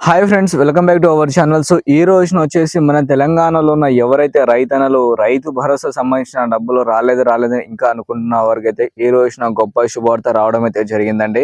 Hi friends welcome back to our channel so ఈ రోజున వచ్చేసి మన తెలంగాణలో ఉన్న ఎవరైతే రైతన్నలు రైతు భరోసా సంబంధించిన డబ్బులు రాలేదు రాలేదు ఇంకా అనుకుంటున్న వారికైతే ఈ రోజున గొప్ప శుభవార్త రావడం అయితే జరిగిందండి.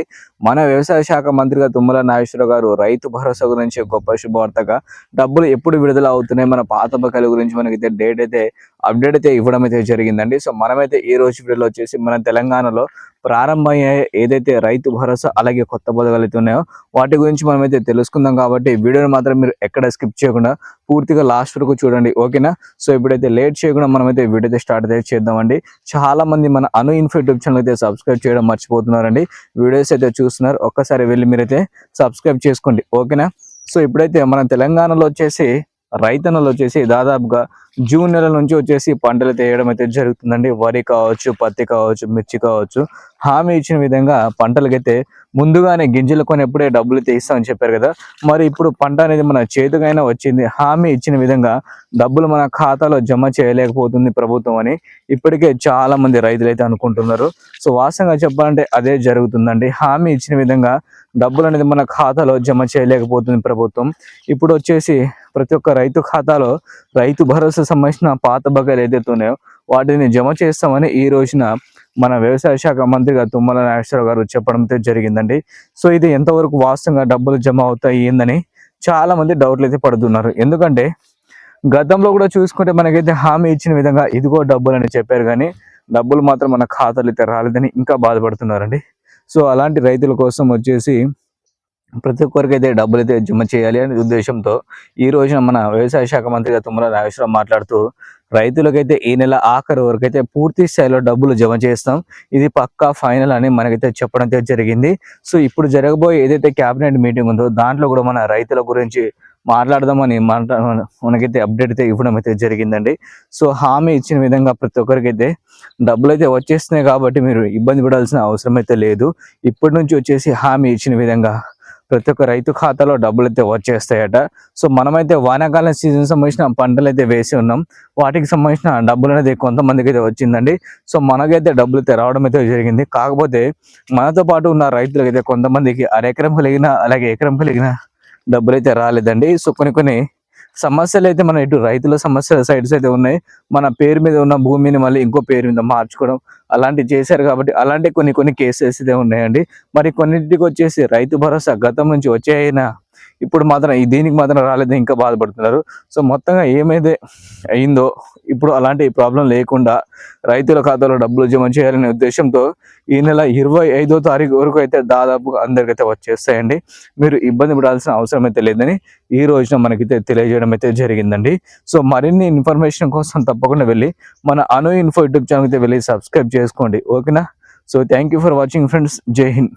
మన వ్యవసాయ శాఖ మంత్రిగా తుమ్మల నాగేశ్వర గారు రైతు భరోసా గురించి గొప్ప శుభవార్తగా డబ్బులు ఎప్పుడు విడుదల అవుతున్నాయి మన పాత బకాయిల గురించి మనకైతే డేట్ అయితే అప్డేట్ అయితే ఇవ్వడం అయితే జరిగిందండి. సో మనమైతే ఈ రోజు వీడియోలో వచ్చేసి మన తెలంగాణలో ప్రారంభమయ్యే ఏదైతే రైతు భరోసా అలాగే కొత్త పథకాలు అయితే ఉన్నాయో వాటి గురించి మనమైతే తెలుసుకుందాం కాబట్టి వీడియోని మాత్రం మీరు ఎక్కడ స్కిప్ చేయకుండా పూర్తిగా లాస్ట్ వరకు చూడండి ఓకేనా? సో ఇప్పుడైతే లేట్ చేయకుండా మనమైతే వీడియో అయితే స్టార్ట్ అయితే చేద్దామండి. చాలా మంది మన అను ఇన్ఫో యూట్యూబ్ ఛానల్ అయితే సబ్స్క్రైబ్ చేయడం మర్చిపోతున్నారండి. వీడియోస్ అయితే చూస్తున్నారు ఒక్కసారి వెళ్ళి మీరైతే సబ్స్క్రైబ్ చేసుకోండి ఓకేనా? సో ఇప్పుడైతే మన తెలంగాణలో వచ్చేసి రైతన్నలు వచ్చేసి దాదాపుగా జూన్ నెల నుంచి వచ్చేసి పంటలు తీయడం అయితే జరుగుతుందండి. వరి కావచ్చు పత్తి కావచ్చు మిర్చి కావచ్చు. హామీ ఇచ్చిన విధంగా పంటలకైతే ముందుగానే గింజలు కొనేప్పుడే డబ్బులు తీస్తామని చెప్పారు కదా. మరి ఇప్పుడు పంట అనేది మన చేతికైనా వచ్చింది. హామీ ఇచ్చిన విధంగా డబ్బులు మన ఖాతాలో జమ చేయలేకపోతుంది ప్రభుత్వం అని ఇప్పటికే చాలా మంది రైతులు అయితే అనుకుంటున్నారు. సో వాస్తవంగా చెప్పాలంటే అదే జరుగుతుందండి. హామీ ఇచ్చిన విధంగా డబ్బులు అనేది మన ఖాతాలో జమ చేయలేకపోతుంది ప్రభుత్వం. ఇప్పుడు వచ్చేసి ప్రతి ఒక్క రైతు ఖాతాలో రైతు భరోసా సంబంధించిన పాత బకాయిలు ఏదైతే ఉన్నాయో వాటిని జమ చేస్తామని ఈ రోజున మన వ్యవసాయ శాఖ మంత్రిగా తుమ్మల నాగేశ్వరరావు గారు చెప్పడంతో జరిగిందండి. సో ఇది ఎంతవరకు వాస్తవంగా డబ్బులు జమ అవుతాయి ఏందని చాలా మంది డౌట్లు అయితే పడుతున్నారు. ఎందుకంటే గతంలో కూడా చూసుకుంటే మనకైతే హామీ ఇచ్చిన విధంగా ఇదిగో డబ్బులు అని చెప్పారు కానీ డబ్బులు మాత్రం మన ఖాతాలు అయితే రాలేదని ఇంకా బాధపడుతున్నారండి. సో అలాంటి రైతుల కోసం వచ్చేసి ప్రతి ఒక్కరికి అయితే డబ్బులు అయితే జమ చేయాలి అనే ఉద్దేశంతో ఈ రోజున మన వ్యవసాయ శాఖ మంత్రిగా తుమ్మల నాగేశ్వరరావు మాట్లాడుతూ రైతులకైతే ఈ నెల ఆఖరి వరకు అయితే పూర్తి స్థాయిలో డబ్బులు జమ చేస్తాం. ఇది పక్కా ఫైనల్ అని మనకైతే చెప్పడం అయితే జరిగింది. సో ఇప్పుడు జరగబోయే ఏదైతే క్యాబినెట్ మీటింగ్ ఉందో దాంట్లో కూడా మన రైతుల గురించి మాట్లాడదామని మాట్లా మనకైతే అప్డేట్ అయితే ఇవ్వడం అయితే జరిగిందండి. సో హామీ ఇచ్చిన విధంగా ప్రతి ఒక్కరికైతే డబ్బులు అయితే వచ్చేస్తున్నాయి కాబట్టి మీరు ఇబ్బంది పడాల్సిన అవసరం అయితే లేదు. ఇప్పటి నుంచి వచ్చేసి హామీ ఇచ్చిన విధంగా ప్రతి ఒక్క రైతు ఖాతాలో డబ్బులు అయితే వచ్చేస్తాయట. సో మనమైతే వానాకాలం సీజన్ సంబంధించిన పంటలు అయితే వేసి ఉన్నాం. వాటికి సంబంధించిన డబ్బులు అనేది కొంతమందికి అయితే వచ్చిందండి. సో మనకైతే డబ్బులు అయితే రావడం అయితే జరిగింది. కాకపోతే మనతో పాటు ఉన్న రైతులకైతే కొంతమందికి అరెకరం కలిగిన అలాగే ఎకరం కలిగిన డబ్బులు అయితే రాలేదండి. సో కొన్ని కొన్ని సమస్యలు అయితే మన ఇటు రైతుల సమస్యల సైడ్స్ అయితే ఉన్నాయి. మన పేరు మీద ఉన్న భూమిని మళ్ళీ ఇంకో పేరు మీద మార్చుకోవడం అలాంటివి చేశారు కాబట్టి అలాంటి కొన్ని కొన్ని కేసెస్ అయితే ఉన్నాయండి. మరి కొన్నింటికి వచ్చేసి రైతు భరోసా గతం నుంచి వచ్చాయినా? ఇప్పుడు మాత్రం దేనికి దీనికి మాత్రం రాలేదు ఇంకా బాధపడుతున్నారు. సో మొత్తంగా ఏమైతే అయిందో ఇప్పుడు అలాంటి ప్రాబ్లం లేకుండా రైతుల ఖాతాలో డబ్బులు జమ చేయాలనే ఉద్దేశంతో ఈ నెల ఇరవై ఐదో తారీఖు వరకు అయితే దాదాపు అందరికైతే వచ్చేస్తాయండి. మీరు ఇబ్బంది పడాల్సిన అవసరం అయితే లేదని ఈ రోజున మనకైతే తెలియజేయడం అయితే జరిగిందండి. సో మరిన్ని ఇన్ఫర్మేషన్ కోసం తప్పకుండా వెళ్ళి మన అను ఇన్ఫో యూట్యూబ్ ఛానల్ అయితే వెళ్ళి సబ్స్క్రైబ్ చేసుకోండి. ఓకేనా? So thank you for watching friends. జై హింద్.